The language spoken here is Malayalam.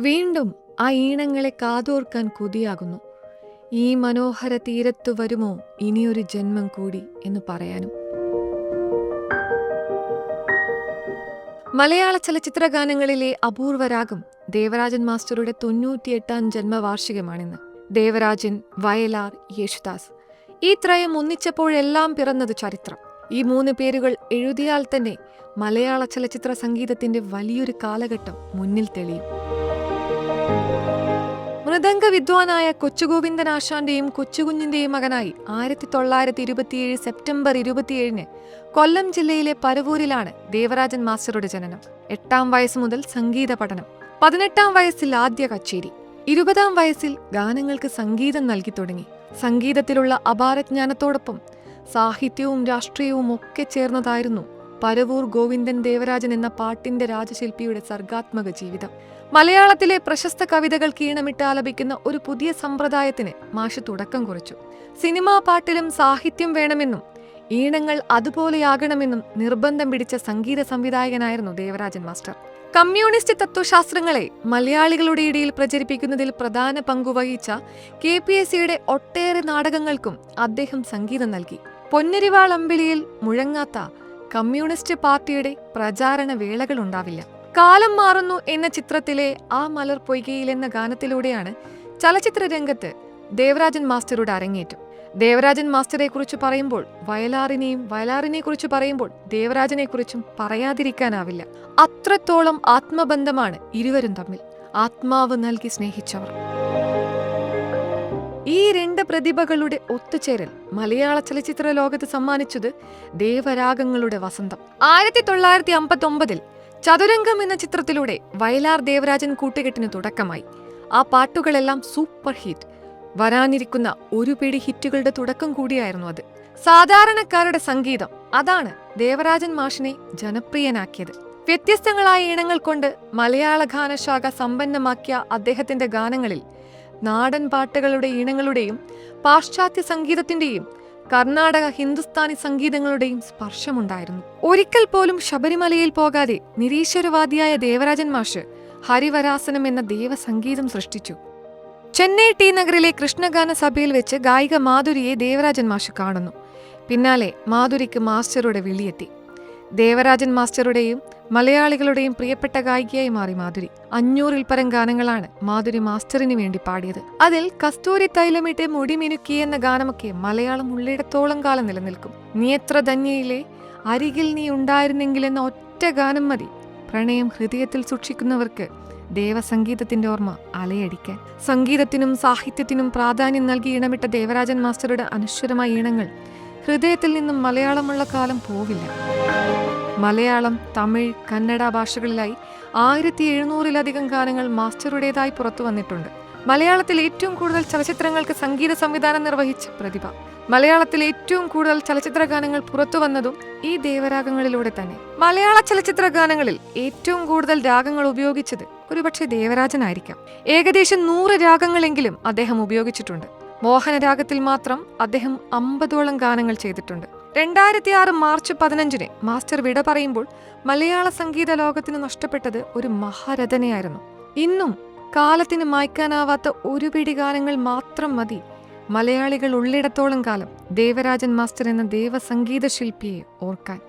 വീണ്ടും ആ ഈണങ്ങളെ കാതോർക്കാൻ കൊതിയാകുന്നു. ഈ മനോഹര തീരത്തു വരുമോ ഇനിയൊരു ജന്മം കൂടി എന്ന് പറയാനും. മലയാള ചലച്ചിത്ര ഗാനങ്ങളിലെ അപൂർവരാഗം ദേവരാജൻ മാസ്റ്ററുടെ തൊണ്ണൂറ്റിയെട്ടാം ജന്മവാർഷികമാണിന്ന്. ദേവരാജൻ വയലാർ യേശുദാസ് ഈ ത്രയം ഒന്നിച്ചപ്പോഴെല്ലാം പിറന്നത് ചരിത്രം. ഈ മൂന്ന് പേരുകൾ എഴുതിയാൽ തന്നെ മലയാള ചലച്ചിത്ര സംഗീതത്തിന്റെ വലിയൊരു കാലഘട്ടം മുന്നിൽ തെളിയും. മൃദംഗ വിദ്വാനായ കൊച്ചുഗോവിന്ദൻ ആശാന്റെയും കൊച്ചുകുഞ്ഞിന്റെയും മകനായി ആയിരത്തി തൊള്ളായിരത്തി ഇരുപത്തിയേഴ് സെപ്റ്റംബർ ഇരുപത്തിയേഴിന് കൊല്ലം ജില്ലയിലെ പരവൂരിലാണ് ദേവരാജൻ മാസ്റ്ററുടെ ജനനം. എട്ടാം വയസ്സ് മുതൽ സംഗീത പഠനം. പതിനെട്ടാം വയസ്സിൽ ആദ്യ കച്ചേരി. ഇരുപതാം വയസ്സിൽ ഗാനങ്ങൾക്ക് സംഗീതം നൽകി തുടങ്ങി. സംഗീതത്തിലുള്ള അപാരജ്ഞാനത്തോടൊപ്പം സാഹിത്യവും രാഷ്ട്രീയവും ഒക്കെ ചേർന്നതായിരുന്നു പരവൂർ ഗോവിന്ദൻ ദേവരാജൻ എന്ന പാട്ടിന്റെ രാജശില്പിയുടെ സർഗാത്മക ജീവിതം. മലയാളത്തിലെ പ്രശസ്ത കവിതകൾ കീണമിട്ട് ആലപിക്കുന്ന ഒരു പുതിയ സമ്പ്രദായത്തിന് മാഷ് തുടക്കം കുറിച്ചു. സിനിമാ പാട്ടിലും സാഹിത്യം വേണമെന്നും ഈണങ്ങൾ അതുപോലെയാകണമെന്നും നിർബന്ധം പിടിച്ച സംഗീത സംവിധായകനായിരുന്നു ദേവരാജൻ മാസ്റ്റർ. കമ്മ്യൂണിസ്റ്റ് തത്വശാസ്ത്രങ്ങളെ മലയാളികളുടെ ഇടയിൽ പ്രചരിപ്പിക്കുന്നതിൽ പ്രധാന പങ്കുവഹിച്ച കെ പി എസ് സിയുടെ ഒട്ടേറെ നാടകങ്ങൾക്കും അദ്ദേഹം സംഗീതം നൽകി. പൊന്നരിവാൾ അമ്പിളിയിൽ മുഴങ്ങാത്ത കമ്മ്യൂണിസ്റ്റ് പാർട്ടിയുടെ പ്രചാരണ വേളകളുണ്ടാവില്ല. കാലം മാറുന്നു എന്ന ചിത്രത്തിലെ ആ മലർ പൊയ്കയിൽ എന്ന ഗാനത്തിലൂടെയാണ് ചലച്ചിത്ര രംഗത്ത് ദേവരാജൻ മാസ്റ്ററുടെ അരങ്ങേറ്റം. ദേവരാജൻ മാസ്റ്ററെ കുറിച്ച് പറയുമ്പോൾ വയലാറിനെയും വയലാറിനെ കുറിച്ച് പറയുമ്പോൾ ദേവരാജനെ കുറിച്ചും പറയാതിരിക്കാനാവില്ല. അത്രത്തോളം ആത്മബന്ധമാണ് ഇരുവരും തമ്മിൽ. ആത്മാവ് നൽകി സ്നേഹിച്ചവർ. ഈ രണ്ട് പ്രതിഭകളുടെ ഒത്തുചേരൽ മലയാള ചലച്ചിത്ര ലോകത്ത് സമ്മാനിച്ചത് ദേവരാഗങ്ങളുടെ വസന്തം. ആയിരത്തി തൊള്ളായിരത്തി അമ്പത്തി ഒമ്പതിൽ ചതുരംഗം എന്ന ചിത്രത്തിലൂടെ വയലാർ ദേവരാജൻ കൂട്ടുകെട്ടിന് തുടക്കമായി. ആ പാട്ടുകളെല്ലാം സൂപ്പർ ഹിറ്റ്. വരാനിരിക്കുന്ന ഒരു പിടി ഹിറ്റുകളുടെ തുടക്കം കൂടിയായിരുന്നു അത്. സാധാരണക്കാരുടെ സംഗീതം അതാണ് ദേവരാജൻ മാഷിനെ ജനപ്രിയനാക്കിയത്. വ്യത്യസ്തങ്ങളായ ഇണങ്ങൾ കൊണ്ട് മലയാള ഗാനശാഖ സമ്പന്നമാക്കിയ അദ്ദേഹത്തിന്റെ ഗാനങ്ങളിൽ നാടൻ പാട്ടുകളുടെ ഈണങ്ങളുടെയും പാശ്ചാത്യ സംഗീതത്തിന്റെയും കർണാടക ഹിന്ദുസ്ഥാനി സംഗീതങ്ങളുടെയും സ്പർശമുണ്ടായിരുന്നു. ഒരിക്കൽ പോലും ശബരിമലയിൽ പോകാതെ നിരീശ്വരവാദിയായ ദേവരാജൻ മാഷ് ഹരിവരാസനം എന്ന ദേവസംഗീതം സൃഷ്ടിച്ചു. ചെന്നൈ ടി നഗറിലെ കൃഷ്ണഗാന സഭയിൽ വെച്ച് ഗായിക മാധുരിയെ ദേവരാജൻ മാഷ് കാണുന്നു. പിന്നാലെ മാധുരിക്ക് മാസ്റ്ററുടെ വിളിയെത്തി. ദേവരാജൻ മാസ്റ്ററുടെയും മലയാളികളുടെയും പ്രിയപ്പെട്ട ഗായികയായി മാറി മാധുരി. അഞ്ഞൂറിൽ പരം ഗാനങ്ങളാണ് മാധുരി മാസ്റ്ററിന് വേണ്ടി പാടിയത്. അതിൽ കസ്തൂരി തൈലമിട്ട് മുടിമിനുക്കി എന്ന ഗാനമൊക്കെ മലയാളം ഉള്ളിടത്തോളം കാലം നിലനിൽക്കും. നിയത്ര ധന്യയിലെ അരികിൽ നീ ഉണ്ടായിരുന്നെങ്കിൽ എന്ന ഒറ്റ ഗാനം മതി. പ്രണയം ഹൃദയത്തിൽ സൂക്ഷിക്കുന്നവർക്ക് ദേവസംഗീതത്തിന്റെ ഓർമ്മ അലയടിക്കാൻ. സംഗീതത്തിനും സാഹിത്യത്തിനും പ്രാധാന്യം നൽകി ഇണമിട്ട ദേവരാജൻ മാസ്റ്ററുടെ അനശ്വരമായ ഈണങ്ങൾ ഹൃദയത്തിൽ നിന്നും മലയാളമുള്ള കാലം പോവില്ല. മലയാളം തമിഴ് കന്നഡ ഭാഷകളിലായി ആയിരത്തി എഴുന്നൂറിലധികം ഗാനങ്ങൾ മാസ്റ്ററുടേതായി പുറത്തു വന്നിട്ടുണ്ട്. മലയാളത്തിൽ ഏറ്റവും കൂടുതൽ ചലച്ചിത്രങ്ങൾക്ക് സംഗീത സംവിധാനം നിർവഹിച്ച പ്രതിഭ. മലയാളത്തിൽ ഏറ്റവും കൂടുതൽ ചലച്ചിത്ര ഗാനങ്ങൾ പുറത്തു വന്നതും ഈ ദേവരാഗങ്ങളിലൂടെ തന്നെ. മലയാള ചലച്ചിത്ര ഗാനങ്ങളിൽ ഏറ്റവും കൂടുതൽ രാഗങ്ങൾ ഉപയോഗിച്ചത് ഒരുപക്ഷെ ദേവരാജനായിരിക്കാം. ഏകദേശം നൂറ് രാഗങ്ങളെങ്കിലും അദ്ദേഹം ഉപയോഗിച്ചിട്ടുണ്ട്. മോഹനരാഗത്തിൽ മാത്രം അദ്ദേഹം അമ്പതോളം ഗാനങ്ങൾ ചെയ്തിട്ടുണ്ട്. രണ്ടായിരത്തി ആറ് മാർച്ച് പതിനഞ്ചിന് മാസ്റ്റർ വിട പറയുമ്പോൾ മലയാള സംഗീത ലോകത്തിന് നഷ്ടപ്പെട്ടത് ഒരു മഹാരഥനെയായിരുന്നു. ഇന്നും കാലത്തിന് മായ്ക്കാനാവാത്ത ഒരു പിടി ഗാനങ്ങൾ മാത്രം മതി. മലയാളികൾ ഉള്ളിടത്തോളം കാലം ദേവരാജൻ മാസ്റ്റർ എന്ന ദേവസംഗീത ശില്പിയെ ഓർക്കാൻ.